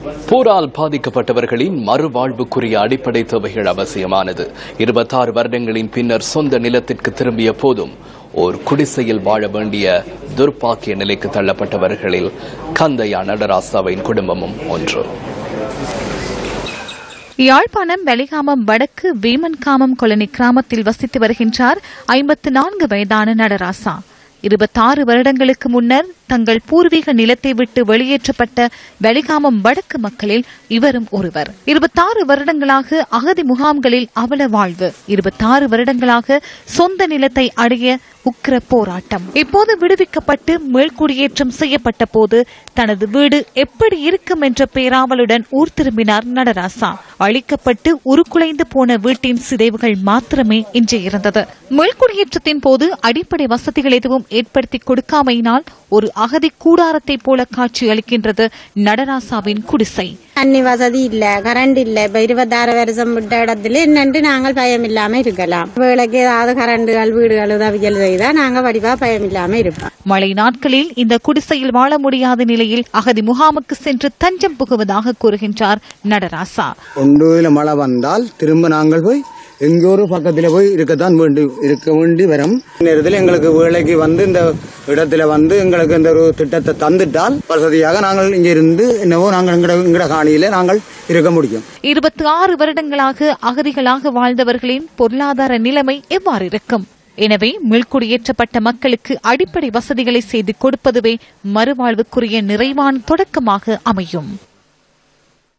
போரால் பாதிக்கப்பட்டவர்களின் மறுவாழ்வுக்குரிய அடிப்படை தேவைகள் அவசியமானது இருபத்தாறு வருடங்களின் பின்னர் சொந்த நிலத்திற்கு திரும்பிய போதும் ஓர் குடிசையில் வாழ வேண்டிய துர்ப்பாக்கிய நிலைக்கு தள்ளப்பட்டவர்களில் கந்தையா நடராசாவின் குடும்பமும் ஒன்று யாழ்ப்பாணம் வெலிகாமம் வடக்கு வீமன்காமம் கொலனி கிராமத்தில் வசித்து வருகின்றார் ஐம்பத்து நான்கு வயதான நடராசா இருபத்தாறு வருடங்களுக்கு முன்னர் தங்கள் பூர்வீக நிலத்தை விட்டு வெளியேற்றப்பட்ட வெலிகாமம் வடக்கு மக்களில் இவரும் ஒருவர். இருபத்தாறு வருடங்களாக அகதி முகாம்களில் அவல வாழ்வு. இருபத்தாறு வருடங்களாக சொந்த நிலத்தை அடைய உக்கிர போராட்டம். இப்போது விடுவிக்கப்பட்டு மீள்குடியேற்றம் செய்யப்பட்ட போது தனது வீடு எப்படி இருக்கும் என்ற பேராவலுடன் ஊர் திரும்பினார் நடராசா. அழிக்கப்பட்டு உருக்குலைந்து போன வீட்டின் சிதைவுகள் மாத்திரமே இன்று இருந்தது. மேல்குடியேற்றத்தின் போது அடிப்படை வசதிகள் எதுவும் ஏற்படுத்தி கொடுக்காமையினால் ஒரு அகதி கூடாரத்தை போல காட்சி அளிக்கின்றது நடராசாவின் குடிசை. தண்ணி வசதி இல்ல கரண்ட் இல்ல. இப்ப இருபத்தாறு வருஷம் விட்ட இடத்துல என்னண்டு நாங்கள் பயம் இல்லாம இருக்கலாம். வேலைக்கு ஏதாவது கரண்டுகள் வீடுகள் உதவிகள் செய்தா நாங்க வடிவா பயம் இல்லாம இருப்போம். மழை நாட்களில் இந்த குடிசையில் வாழ முடியாத நிலையில் அகதி முகாமுக்கு சென்று தஞ்சம் புகுவதாக கூறுகின்றார் நடராசா. ஒன்றுல மழை வந்தால் திரும்ப நாங்கள் போய் எங்கோ ஒரு பக்கத்தில் போய் இருக்கத்தான் வேண்டி இருக்க வேண்டி வரும். நேரத்தில் எங்களுக்கு வேலைக்கு வந்து இந்த இடத்துல வந்து எங்களுக்கு இந்த ஒரு திட்டத்தை தந்துட்டால் வசதியாக நாங்கள் இங்க இருந்து என்னவோ நாங்கள் எங்கட காணியில நாங்கள் இருக்க முடியும். இருபத்தி ஆறு வருடங்களாக அகதிகளாக வாழ்ந்தவர்களின் பொருளாதார நிலைமை எவ்வாறு இருக்கும்? எனவே மீள்குடியேற்றப்பட்ட மக்களுக்கு அடிப்படை வசதிகளை செய்து கொடுப்பதுவே மறுவாழ்வுக்குரிய நிறைவான தொடக்கமாக அமையும்.